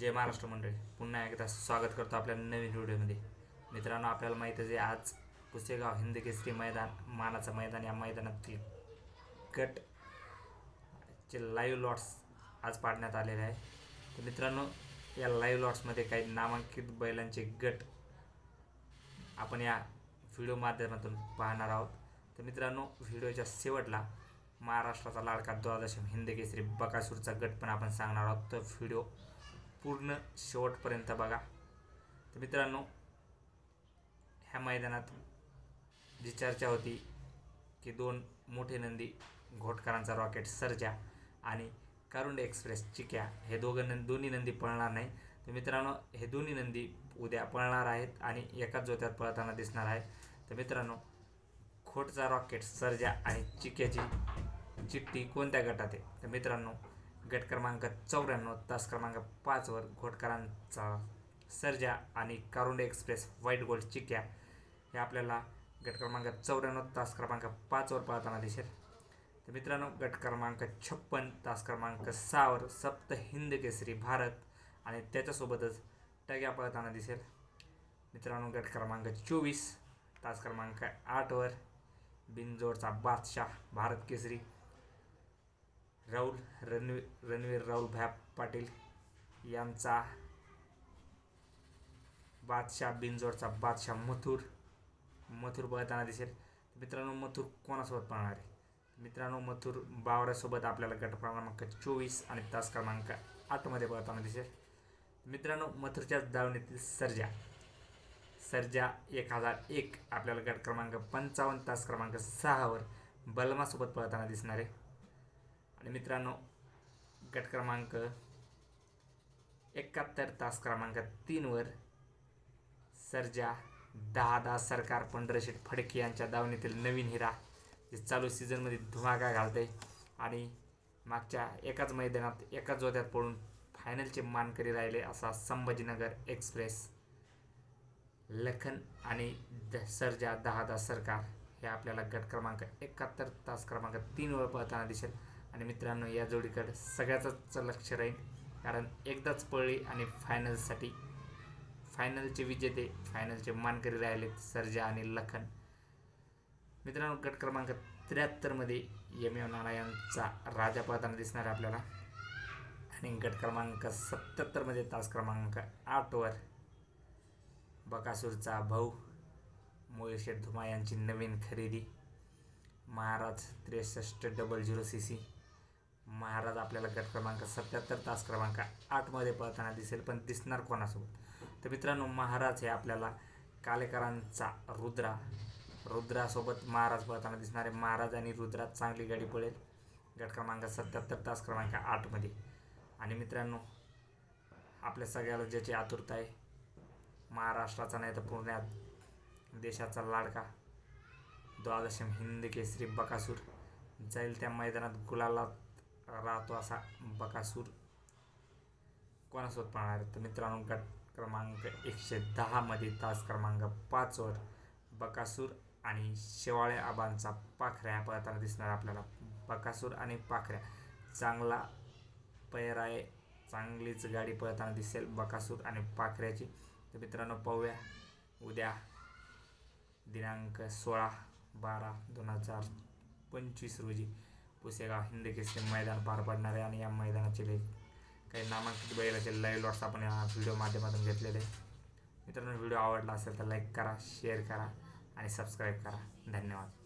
जय महाराष्ट्र मंडळी. पुन्हा एकदा स्वागत करतो आपल्या नवीन व्हिडिओमध्ये. मित्रांनो आपल्याला माहीतच आहे आज पुसेगाव हिंद केसरी मैदान मानाचं मैदान या मैदानातील गट चे लाईव्ह लॉट्स आज पाडण्यात आलेले आहे. तर मित्रांनो या लाईव्ह लॉट्समध्ये काही नामांकित बैलांचे गट आपण या व्हिडिओ माध्यमातून पाहणार आहोत. तर मित्रांनो व्हिडिओच्या शेवटला महाराष्ट्राचा लाडका द्वादशम हिंद केसरी बकासूरचा गट पण आपण सांगणार आहोत. तर व्हिडिओ पूर्ण शेवटपर्यंत बघा. तर मित्रांनो ह्या मैदानात जी चर्चा होती की दोन मोठे नंदी घोटकरांचा रॉकेट सर्जा आणि करुंड एक्सप्रेस चिक्या हे दोघं नं दोन्ही नंदी पळणार नाही. तर मित्रांनो हे दोन्ही नंदी उद्या पळणार आहेत आणि एकाच जोत्यात पळताना दिसणार आहेत. तर मित्रांनो खोटचा रॉकेट सर्जा आणि चिक्याची चिठ्ठी कोणत्या गटात आहे? तर मित्रांनो गट क्रमांक चौऱ्याण्णव तास क्रमांक पाचवर घोटकरांचा सर्जा आणि Karunde express white gold Chikya हे आपल्याला गट क्रमांक चौऱ्याण्णव तास क्रमांक पाचवर पाहताना दिसेल. तर मित्रांनो गट क्रमांक छप्पन तास क्रमांक सहावर सप्त हिंद केसरी भारत आणि त्याच्यासोबतच टग्या पळताना दिसेल. मित्रांनो गट क्रमांक चोवीस तास क्रमांक आठवर बिनजोडचा बादशाह भारत केसरी राहुल रणवीर रणवीर राहुल भाप पाटील यांचा बादशाह बिनजोडचा बादशाह मथुर. मथुर बघताना दिसेल. मित्रांनो मथुर कोणासोबत पळणार आहे? मित्रांनो मथुर बावऱ्यासोबत आपल्याला गट क्रमांक चोवीस आणि तास क्रमांक आठमध्ये बघताना दिसेल. मित्रांनो मथुरच्याच दावणीतील सर्जा. सर्जा एक हजार एक आपल्याला गट क्रमांक पंचावन्न तास क्रमांक सहावर बलमासोबत पळताना दिसणार आहे. मित्रांनो गट क्रमांक एकाहत्तर तास क्रमांक तीनवर सर्जा दहा दहा सरकार पंढरशेठ फडके यांच्या दावणीतील नवीन हिरा जे चालू सीझनमध्ये धुमाका घालते आणि मागच्या एकाच मैदानात एकाच जोत्यात पडून फायनलचे मानकरी राहिले असा संभाजीनगर एक्सप्रेस लखन आणि द सर्जा दहा दहा सरकार हे आपल्याला गट क्रमांक एकाहत्तर तास क्रमांक तीनवर पळताना दिसेल. आणि मित्रांनो या जोडीकडे सगळ्याचंच लक्ष राहील. कारण एकदाच पळली आणि फायनलसाठी फायनलचे विजेते फायनलचे मानकरी राहिलेत सर्जा आणि लखन. मित्रांनो गट क्रमांक त्र्याहत्तरमध्ये एम एम नारायणचा राजा पळताना दिसणार आहे आपल्याला. आणि गट क्रमांक सत्याहत्तरमध्ये तास क्रमांक आठवर बकासूरचा भाऊ मोळशेठ धुमा यांची नवीन खरेदी. महाराज त्रेसष्ट डबल झिरो सी सी महाराज आपल्याला गट क्रमांक सत्याहत्तर तास क्रमांक आठमध्ये पळताना दिसेल पण दिसणार कोणासोबत? तर मित्रांनो महाराज हे आपल्याला कालेकरांचा रुद्रा रुद्रासोबत महाराज पळताना दिसणारे महाराज आणि रुद्रात चांगली गाडी पळेल. गट क्रमांक सत्याहत्तर तास क्रमांक आठमध्ये आणि मित्रांनो आपल्या सगळ्याला ज्याची आतुरता आहे महाराष्ट्राचा नाही तर पूर्ण देशाचा लाडका द्वादशम हिंद केसरी बकासूर. जाईल त्या मैदानात गुलाला राहतो असा बकासूर. कोणासोबत पाहणार? आहे? तर मित्रांनो गट क्रमांक एकशे दहामध्ये तास क्रमांक पाचवर बकासूर आणि शेवाळे आबांचा पाखऱ्या पळताना दिसणार आपल्याला. बकासूर आणि पाखऱ्या. चांगला पैर आहे. चांगलीच गाडी पळताना दिसेल बकासूर आणि पाखऱ्याची. तर मित्रांनो पाहूया. उद्या दिनांक सोळा बारा दोन हजार पंचवीस रोजी पुसेगाव हिंद केसरी मैदान पार पडणार आहे आणि या मैदानाचे काही नामांकित बैलाचे लाईव्ह लॉट्स आपण या व्हिडिओ माध्यमातून घेतलेले मित्रांनो व्हिडिओ आवडला असेल तर लाईक करा शेअर करा आणि सबस्क्राईब करा. धन्यवाद.